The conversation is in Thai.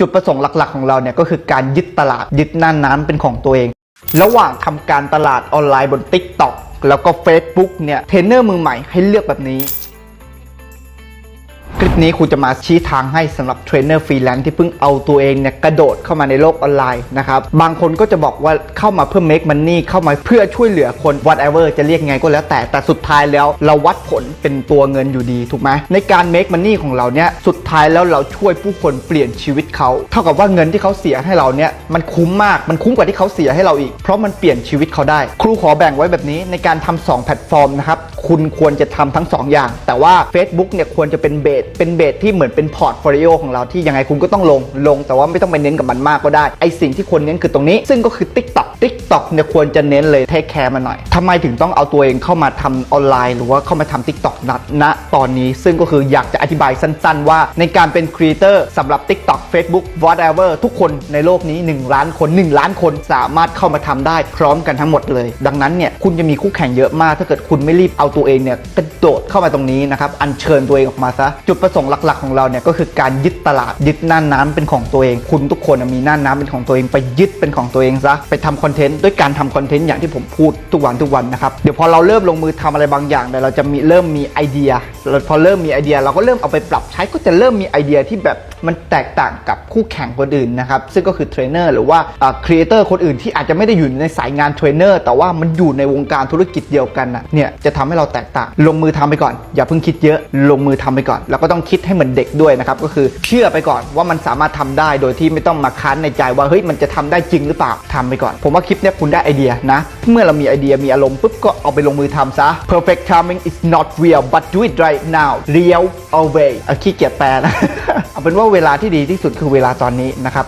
จุดประสงค์หลักๆ ของเราเนี่ยก็คือการยึดตลาดยึดหน้าน้ำเป็นของตัวเอง ระหว่างทำการตลาดออนไลน์บน TikTok แล้วก็ Facebook เนี่ยเทรนเนอร์มือใหม่ให้เลือกแบบนี้ คลิปนี้ครูจะมาชี้ทางให้สำหรับเทรนเนอร์ฟรีแลนซ์ที่เพิ่งเอาตัวเองเนี่ยกระโดดเข้ามาในโลกออนไลน์นะครับบางคนก็จะบอกว่าเข้ามาเพื่อ make money เข้ามาเพื่อช่วยเหลือคน whatever จะเรียกไงก็แล้วแต่แต่สุดท้ายแล้วเราวัดผลเป็นตัวเงินอยู่ดีถูกไหมในการ make money ของเราเนี่ยสุดท้ายแล้วเราช่วยผู้คนเปลี่ยนชีวิตเขาเท่ากับว่าเงินที่เขาเสียให้เราเนี่ยมันคุ้มมากมันคุ้มกว่าที่เขาเสียให้เราอีก เพราะมันเปลี่ยนชีวิตเขาได้ ครูขอแบ่งไว้แบบนี้ในการทำสองแพลตฟอร์มนะครับคุณควรจะทำทั้ง 2 อย่าง แต่ว่า Facebook เนี่ยควรจะเป็นเบสเป็นเบสที่เหมือนเป็นพอร์ตโฟลิโอของเราที่ยังไงคุณก็ต้องลงลง แต่ว่าไม่ต้องไปเน้นกับมันมากก็ได้ไอสิ่งที่ควรเน้นคือตรงนี้ ซึ่งก็คือ TikTok TikTok เนี่ยควรจะเน้นเลยเทคแคร์มันหน่อยทำไมถึงต้องเอาตัวเองเข้ามาทำออนไลน์ หรือว่าเข้ามาทำ TikTok ณณตอนนี้ ซึ่งก็คืออยากจะอธิบายสั้น ๆ ว่าในการเป็นครีเอเตอร์สำหรับ TikTok Facebook whatever ทุกคนในโลกนี้ 1 ล้านคน 1 ล้านคนสามารถเข้ามาทำได้พร้อมกันทั้งหมดเลย ดังนั้นเนี่ยคุณจะมีคู่แข่งเยอะมาก ถ้าเกิดคุณไม่รีบเอาตัวเองเนี่ยกระโดดเข้ามาตรงนี้นะครับอัญเชิญตัวเองออกมาซะจุดประสงค์หลักๆของเราเนี่ยก็คือการยึดตลาดยึดหน้าน้ำเป็นของตัวเอง คุณทุกคนมีหน้าน้ำเป็นของตัวเองไปยึดเป็นของตัวเองซะไปทำคอนเทนต์ด้วยการทำคอนเทนต์อย่างที่ผมพูดทุกวันทุกวันนะครับเดี๋ยวพอเราเริ่มลงมือทำอะไรบางอย่างเนี่ยเราจะมีเริ่มมีไอเดียพอเริ่มมีไอเดีย เราก็เริ่มเอาไปปรับใช้ก็จะเริ่มมีไอเดียที่แบบมันแตกต่างกับคู่แข่งคนอื่นนะครับซึ่งก็คือเทรนเนอร์หรือว่าครีเอเตอร์คนอื่นที่อาจจะไม่ได้อยู่ในสายงานเทรนเนอร์แต่ว่ามันอยู่ในวงการธุรกิจเดียวกันนะเนี่ยจะทำให้เราแตกต่าง ลงมือทำไปก่อน อย่าเพิ่งคิดเยอะลงมือทำไปก่อน แล้วก็ต้องคิดให้เหมือนเด็กด้วยนะครับก็คือเชื่อไปก่อนว่ามันสามารถทำได้โดยที่ไม่ต้องมาค้านในใจว่าเฮ้ยมันจะทำได้จริงหรือเปล่าทำไปก่อน ผมว่าคลิปนี้คุณได้ไอเดียนะ เมื่อเรามีไอเดียมีอารมณ์ปุ๊บก็เอาไปลงมือทำซะ perfect timing is not real but do it right now real always เอาขี้เกียจแปลนะ เอาเป็นว่าเวลาที่ดีที่สุดคือเวลาตอนนี้นะครับ